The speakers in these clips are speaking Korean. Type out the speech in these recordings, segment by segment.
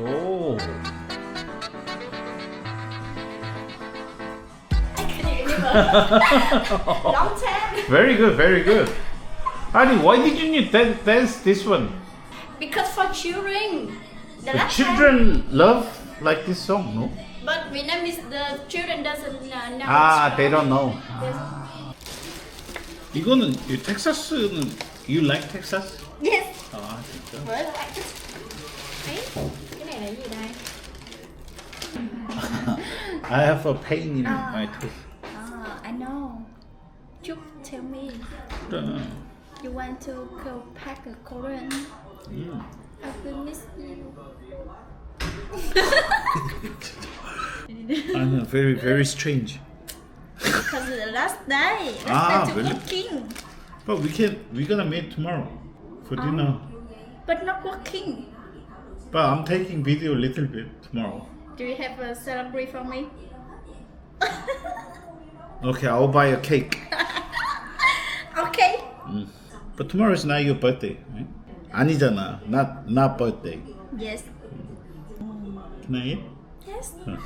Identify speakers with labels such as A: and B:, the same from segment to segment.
A: 오.
B: Long time.
A: Very good, very good. 아니, why didn't you dan- dance this one?
B: Because for children. The
A: The
B: last time.
A: children love like this song, no?
B: But Vietnamese, the children doesn't uh, know.
A: 아, they don't know.
B: Yes.
A: 이거는 이 텍사스는 you like Texas?
B: yes.
A: 아, 진짜.
B: Với lại thích. Ấy,
A: I have a pain in
B: ah.
A: my tooth.
B: Ah, I know. You tell me. You want to go pack a Korean?
A: yeah.
B: I will miss you.
A: I know, very, very strange.
B: Because the last day,
A: Ah, really?
B: working,
A: But we can, we're gonna meet tomorrow for ah. dinner.
B: but not working.
A: But I'm taking video a little bit tomorrow.
B: Do you have a celebrate for me?
A: Okay, I'll buy a cake.
B: Okay.
A: But tomorrow is not your birthday, right? 아니잖아. Not not birthday.
B: Yes.
A: Can I eat?
B: Yes.
A: Huh.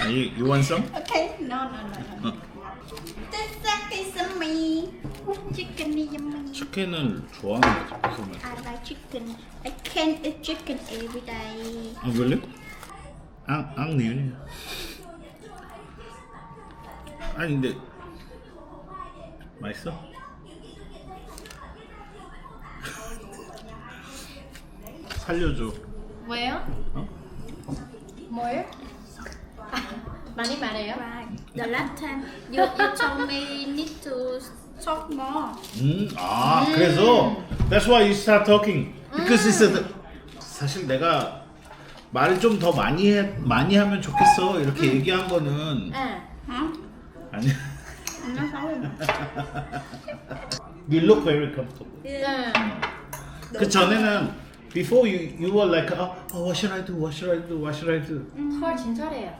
A: Ah, you, you want some?
B: Okay. No, no, no, no.
A: 어.
B: This is me. Chicken is yummy.
A: 치킨을 좋아하는 거지 무슨 말?
B: I like chicken. I can eat chicken every day.
A: 아 원래? 앙 앙 니은이야. 아니 근데 맛있어? 살려줘.
B: 왜요?
A: 어?
B: 뭐요? 많이 말해요. The last time you, you told me need to talk more.
A: 음, 아 그래서 that's why you start talking because it's a, 사실 내가 말을 좀 더 많이 해 많이 하면 좋겠어 이렇게 얘기한 거는
B: À, hả?
A: 아니.
B: Xấu rồi.
A: You look very comfortable.
B: 네.
A: 그 전에는 before you you were like oh, oh what should I do what should I do what should I do
B: 털 진짜래요.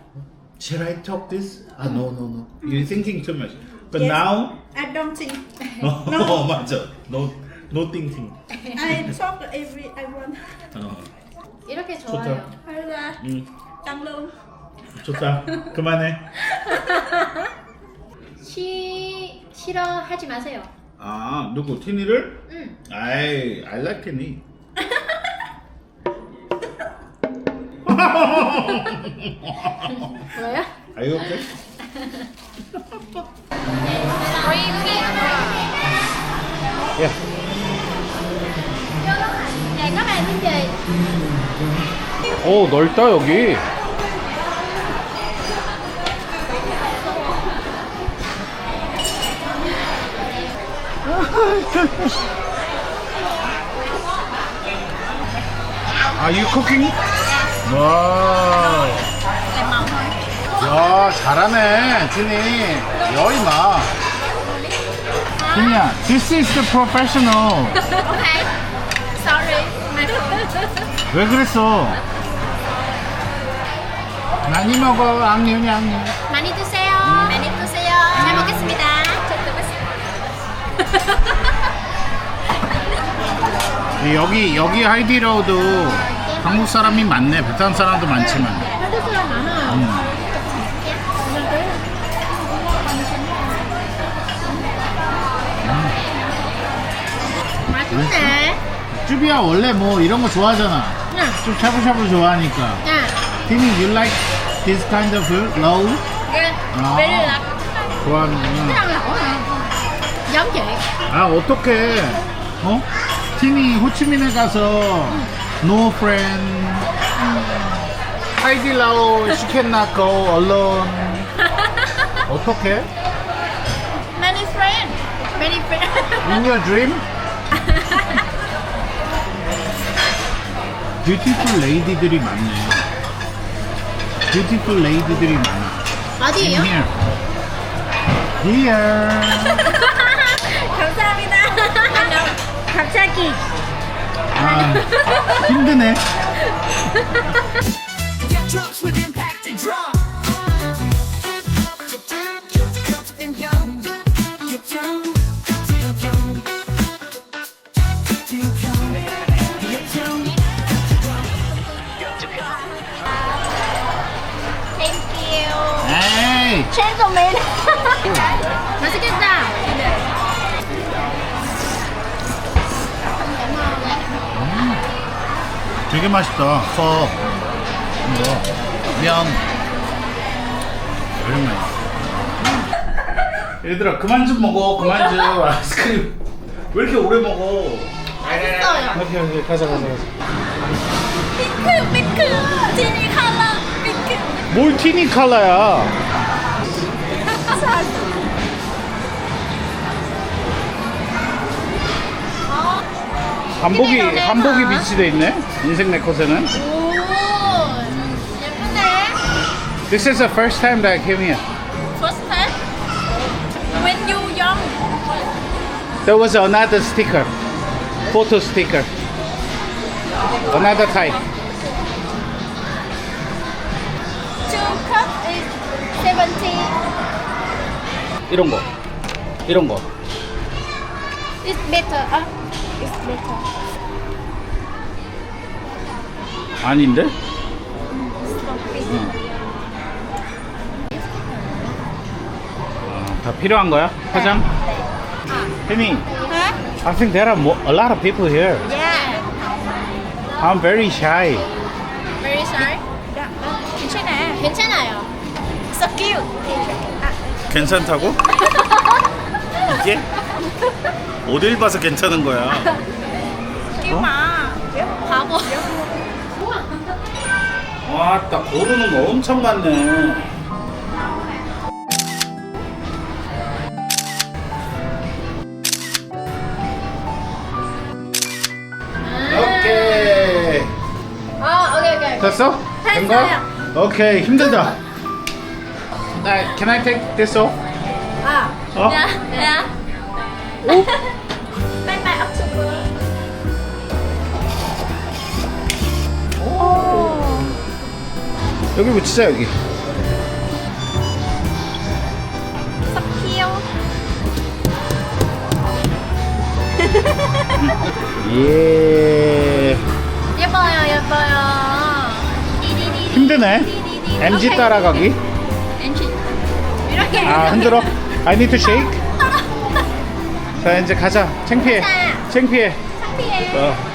A: should I talk this ah no no no you're thinking too much but now
B: I don't think.
A: 어 맞아 no no thinking
B: I talk every I want.
A: 어
C: 이렇게
A: 좋다
C: 좋아요.
B: Hay là
A: 음
B: tăng lương.
A: 좋다 그만해
C: 시 싫어하지 마세요.
A: 아 누구 티니를
C: 응.
A: 아이 I like 티니
C: 뭐야?
A: Are you okay? 오 넓다 여기. Are you cooking? 와. 야 잘하네 진이. 여기 나. 진이야, this is the professional.
B: Okay. Sorry.
A: 왜 그랬어? 많이 먹어 악년이 악년.
B: 많이 드세요. 많이 드세요. 잘 먹겠습니다. 잘 먹겠습니다.
A: 여기 여기 하이디로도 한국 사람이 많네 베트남 사람도 많지만
C: 한국 사람 많아.
A: 음.
B: 맛있네.
A: 쭈비야 원래 뭐 이런 거 좋아하잖아
C: 응.
A: 좀 샤브샤브 좋아하니까
C: 야,
A: 티니 you like this kind of food? low?
B: Yeah.
A: 아.
B: Very luck.
A: 좋아하는구나
C: hả? Giống chị.
A: 아 어떡해 어? 티니 호치민에 가서 no friend she cannot go alone 어떡해?
B: Many friends. Many friends.
A: In your dream? 뷰티풀 레이디들이 많네. 뷰티풀 레이디들이 많아.
C: 어디예요?
A: Here. Here.
B: 감사합니다. 갑자기.
A: 아, 힘드네.
D: Get drums with impact and drum.
A: 되게 맛있다. 컵. 이거 면. 오랜만에. 얘들아 그만 좀 먹어. 그만 좀 아이스크림. 왜 이렇게 오래 먹어?
B: 맛있어요.
A: 오케이 오케이 가자 가자 가자.
B: 핑크 핑크 티니 컬러 핑크.
A: 뭘 티니 칼라야? 한복이
B: 티니 너네가.
A: 한복이 비치돼 있네. 인생 내 컷에는.
B: 오 예쁘네.
A: This is the first time that I came here.
B: First time when you young.
A: There was another sticker, photo sticker, another type.
B: Two cup is seventy.
A: 이런 거, 이런 거.
B: It's better. Ah, It's better.
A: 아닌데? 어, 다 필요한 거야? 화장? 혜미,
B: Huh?
A: I think there are mo- a lot of people here.
B: Yeah.
A: I'm very shy.
B: Very sorry. 괜찮아요. 괜찮아요. So cute.
A: 괜찮다고? 이게? 어딜 봐서 괜찮은 거야?
B: cute 마. 바보.
A: 와, 딱 고르는 거 엄청 많네. 오케이.
B: 아, 오케이 오케이.
A: 됐어? 된 거야? 오케이, 힘들다. 나, can I take this off?
B: 아.
A: 어?
B: 야, 야. 빨
A: 여기 붙이자, 여기.
B: 귀여워.
A: 예.
B: 예뻐요, 예뻐요.
A: 힘드네. MG 따라가기.
B: MG. 이렇게.
A: 아, 흔들어. I need to shake. 자, 이제 가자. 창피해. 창피해.
B: 창피해.
A: 어.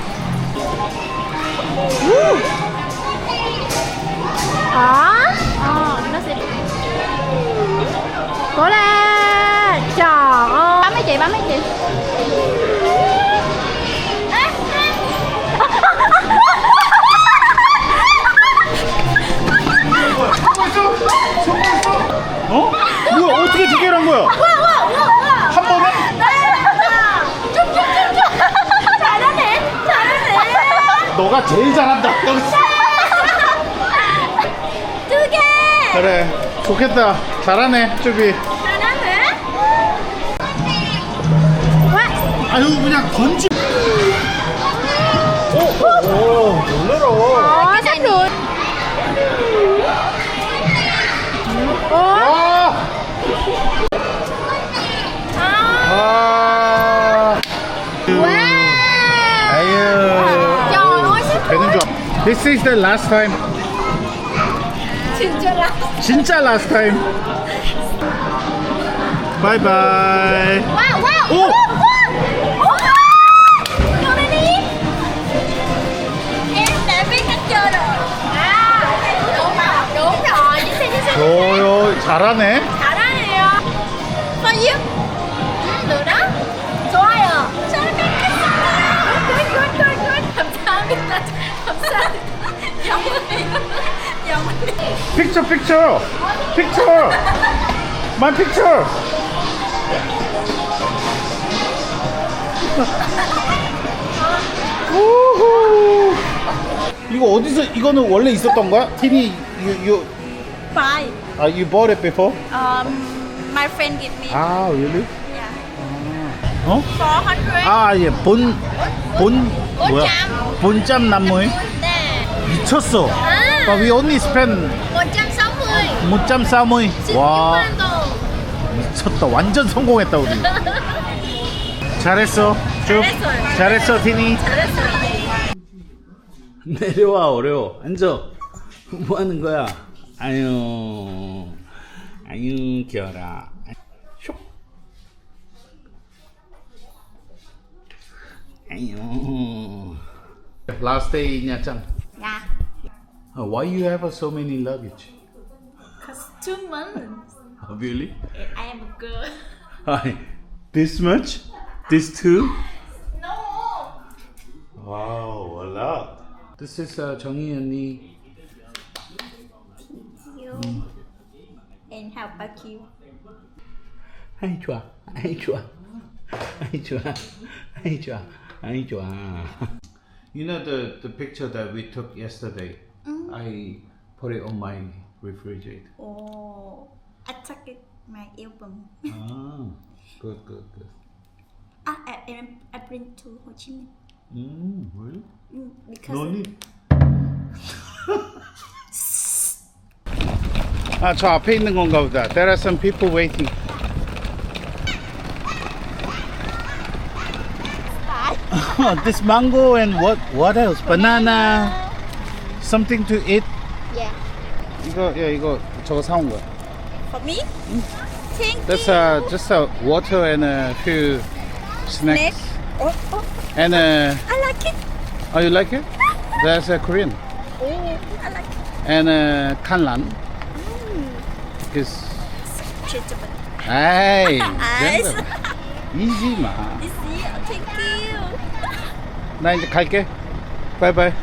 A: 너가 제일 잘한다. 여기.
B: 두개
A: 그래. 좋겠다. 잘하네, 쭈비.
B: 잘하네 와
A: 아유, 그냥 던지. This is the last time.
B: 진짜 라
A: 진짜 last time. Bye bye.
B: 와우 와우
A: 오!
B: 오! Vô đây đi Em đã biết cách chơi rồi À đúng rồi Đúng rồi Chính xác chính xác
A: 요, 잘하네. 픽처 픽처. 픽처. My picture. 우후. 이거 어디서 이거는 원래 있었던 거야? 티니 you you
B: Bye
A: 아 you bought it before?
B: um, My friend give me
A: 아 really?
B: yeah.
A: 어?
B: 400
A: 아 예 본 본 뭐야? 본짬
B: 네
A: 미쳤어.
B: 아.
A: But we only spend
B: 160
A: 못짬 싸모이. 와
B: 16만 동
A: 미쳤다. 완전 성공했다 우리. 잘했어. 쭉.
B: 잘했어요.
A: 잘했어 티니.
B: 잘했어요
A: 내려와 어려워. 앉아. 뭐 하는 거야? 아유. 아유 귀여라. 쇽. 아유. last day in Nha Trang.
B: Yeah.
A: Oh, why you have so many luggage?
B: Cause two months.
A: Really?
B: I am a girl.
A: Hi. This much? This two?
B: No.
A: Wow, a lot. This is uh, Chongyi Annie.
B: You. Mm. And how about you?
A: Hi, Chua. Hi, Chua. Hi, Chua. Hi, Chua. Hi, Chua. You know the the picture that we took yesterday. I put it on my refrigerator.
B: Oh, I took it my album.
A: Ah, good, good, good.
B: Ah, I, I, I bring to Ho Chi Minh
A: Mm, really?
B: mm, because
A: No need. 아, 저 앞에 있는 건가 보다. There are some people waiting. this mango and what what else? Banana. Something to eat.
B: yeah.
A: 이거 야 이거 저거 사온 거야.
B: For me, thank
A: That's
B: you.
A: uh, just a water and a few snacks.
B: Next. Oh, oh,
A: And uh,
B: I like it.
A: oh, you like it? That's a Korean.
B: Oh, I like it.
A: And uh, kanlan is
B: Changeable.
A: hey,
B: Nice.
A: easy 마.
B: You see, thank you.
A: 나 이제 갈게. Bye bye.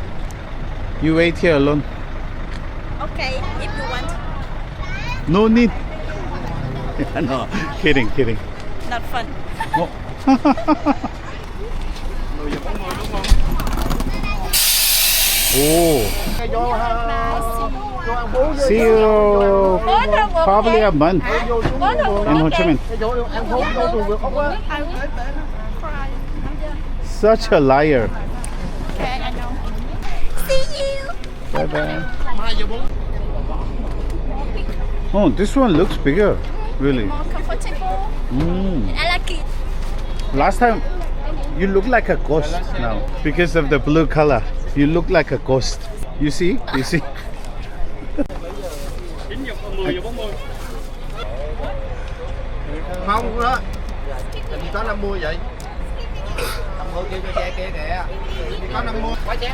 A: You wait here alone.
B: Okay, if you want.
A: No need. no, kidding, kidding.
B: Not fun.
A: 어? 오. See you probably a month in Ho Chi Minh. Such a liar.
B: See you.
A: Bye bye. Oh, this one looks bigger. Really.
B: More comfortable.
A: Mm.
B: I like it.
A: Last time, you look like a ghost now because of the blue color. You look like a ghost. You see? You see?
E: không đó thì có 50 vậy mượn kìa kia kìa đi có năm mua quá chén